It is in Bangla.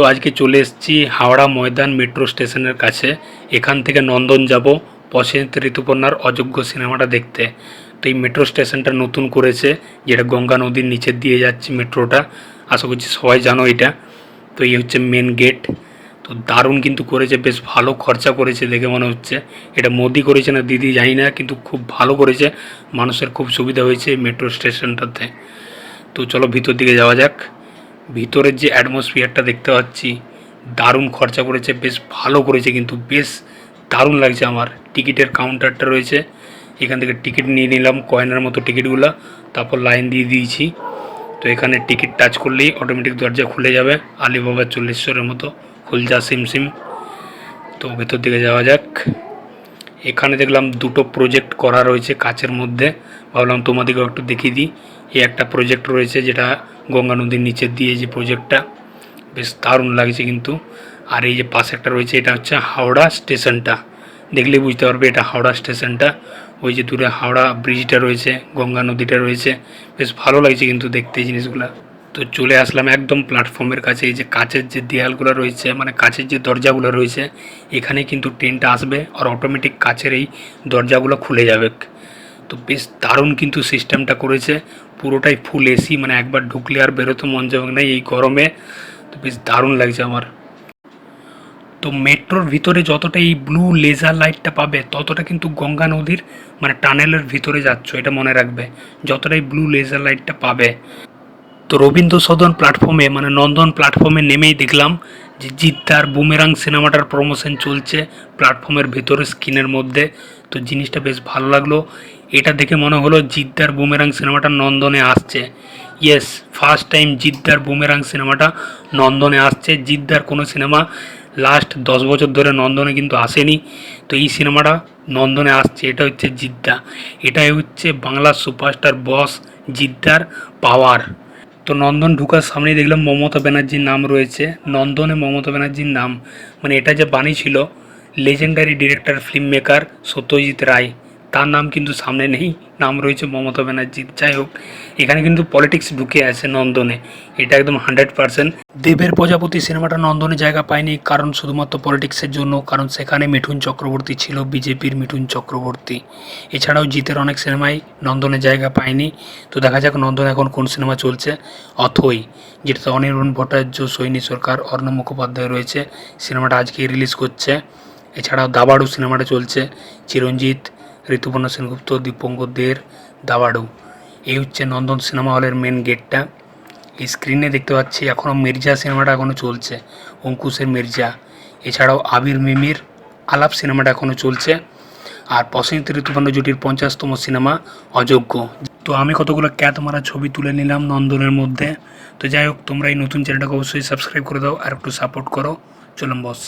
তো আজকে চলে এসেছি হাওড়া ময়দান মেট্রো স্টেশনের কাছে। এখান থেকে নন্দন যাব প্রসেনজিৎ ঋতুপর্ণার অযোগ্য সিনেমাটা দেখতে। তো এই মেট্রো স্টেশনটা নতুন করেছে, যেটা গঙ্গা নদীর নিচের দিয়ে যাচ্ছে মেট্রোটা। আশা করছি সবাই জানো এটা। তো এই হচ্ছে মেন গেট তো দারুণ কিন্তু করেছে, বেশ ভালো খরচা করেছে দেখে মনে হচ্ছে। এটা মোদি করেছে না দিদি জানি না, কিন্তু খুব ভালো করেছে। মানুষের খুব সুবিধা হয়েছে মেট্রো স্টেশনটাতে। তো চলো ভিতর দিকে যাওয়া যাক। ভিতরের যে অ্যাটমসফিয়ারটা দেখতে পাচ্ছি, দারুণ খরচা করেছে, বেশ ভালো করেছে কিন্তু বেশ দারুণ লাগছে আমার। টিকিটের কাউন্টারটা রয়েছে, এখান থেকে টিকিট নিয়ে নিলাম, কয়েনের মতো টিকিটগুলো, তারপর লাইন দিয়ে দিয়েছি। তো এখানে টিকিট টাচ করলেই অটোমেটিক দরজা খুলে যাবে, আলিবাবার চল্লিশশোরের মতো, খুলজা সিম সিম তো ভেতর দিকে যাওয়া যাক। এখানে দেখলাম দুটো প্রজেক্ট করা রয়েছে কাচের মধ্যে, ভাবলাম তোমাদেরকেও একটু দেখিয়ে দিই। এই একটা প্রজেক্ট রয়েছে যেটা গঙ্গা নদীর নিচে দিয়ে যে প্রজেক্টটা বেশ দারুণ লাগছে কিন্তু। আর এই যে পাশে একটা রয়েছে, এটা হচ্ছে হাওড়া স্টেশনটা। দেখলে বুঝতে পারবে এটা হাওড়া স্টেশনটা। ওই যে দূরে হাওড়া ব্রিজটা রয়েছে, গঙ্গা নদীটা রয়েছে। বেশ ভালো লাগছে কিন্তু দেখতে জিনিসগুলো। তো চলে আসলাম একদম প্ল্যাটফর্মের কাছে, এই যে কাচের যে দেয়ালগুলো রয়েছে মানে কাচের যে দরজাগুলো রয়েছে, এখানে কিন্তু ট্রেনটা আসবে। আর অটোমেটিক কাচের এই দরজাগুলো খুলে যাবে। তো বেশ দারুণ কিন্তু সিস্টেমটা করেছে। পুরোটাই ফুল এসি মানে একবার ঢুকলে আর বেরোতে মন যাবে না এই গরমে। তো বেশ দারুণ লাগছে আমার। তো মেট্রোর ভিতরে যতটা এই ব্লু লেজার লাইটটা পাবে, ততটা কিন্তু গঙ্গা নদীর মানে টানেলের ভিতরে যাচ্ছ, এটা মনে রাখবে। যতটাই ব্লু লেজার লাইটটা পাবে। তো রবীন্দ্র সদন প্ল্যাটফর্মে মানে নন্দন প্ল্যাটফর্মে নেমেই দেখলাম। যে জিদ্দার বুমেরাং সিনেমাটার প্রমোশন চলছে প্ল্যাটফর্মের ভেতরে স্ক্রিনের মধ্যে। তো জিনিসটা বেশ ভালো লাগল। এটা দেখে মনে হলো জিদ্দার বুমেরাং সিনেমাটা নন্দনে আসছে। ইয়েস ফার্স্ট টাইম জিদ্দার বুমেরাং সিনেমাটা নন্দনে আসছে। জিদ্দার কোনো সিনেমা লাস্ট দশ বছর ধরে নন্দনে কিন্তু আসেনি। তো এই সিনেমাটা নন্দনে আসছে। এটা হচ্ছে জিদ্দা। এটাই হচ্ছে বাংলার সুপারস্টার বস জিদ্দার পাওয়ার। তো নন্দন ঢুকার সামনেই দেখলাম মমতা ব্যানার্জির নাম রয়েছে। নন্দনে মমতা ব্যানার্জির নাম। মানে এটা যে বাণী ছিল legendary director film maker Satyajit Ray. তার নাম কিন্তু সামনে নেই, নাম রয়েছে মমতা ব্যানার্জি যাই হোক, এখানে কিন্তু পলিটিক্স ঢুকে আছে নন্দনে। এটা একদম হান্ড্রেড পার্সেন্ট দেবের প্রজাপতি সিনেমাটা নন্দনে জায়গা পায়নি, কারণ শুধুমাত্র পলিটিক্সের জন্য, কারণ সেখানে মিঠুন চক্রবর্তী ছিল, বিজেপির মিঠুন চক্রবর্তী। এছাড়াও জিতের অনেক সিনেমাই নন্দনে জায়গা পায়নি। তো দেখা যাক নন্দনে এখন কোন সিনেমা চলছে। অথই যেটাতে অনিরুণ ভট্টাচার্য, সৈনী সরকার অর্ণব মুখোপাধ্যায় রয়েছে, সিনেমাটা আজকেই রিলিজ করছে। এছাড়াও দাবাড়ু সিনেমাটা চলছে, চিরঞ্জিত ঋতুপর্ণ সেনগুপ্ত দীপঙ্কর দাবাড়ু। এই হচ্ছে নন্দন সিনেমা হলের মেন গেটটা এই স্ক্রিনে দেখতে পাচ্ছি এখনও মির্জা সিনেমাটা এখনও চলছে, অঙ্কুশের মির্জা। এছাড়াও আবির মিমির আলাপ সিনেমাটা এখনও চলছে। আর প্রসেনজিৎ ঋতুপর্ণ জুটির পঞ্চাশতম সিনেমা অযোগ্য। তো আমি কতগুলো ক্যাত মারা ছবি তুলে নিলাম নন্দনের মধ্যে। তো যাই হোক, তোমরা এই নতুন চ্যানেলটাকে অবশ্যই সাবস্ক্রাইব করে দাও আর একটু সাপোর্ট করো। চলুন বস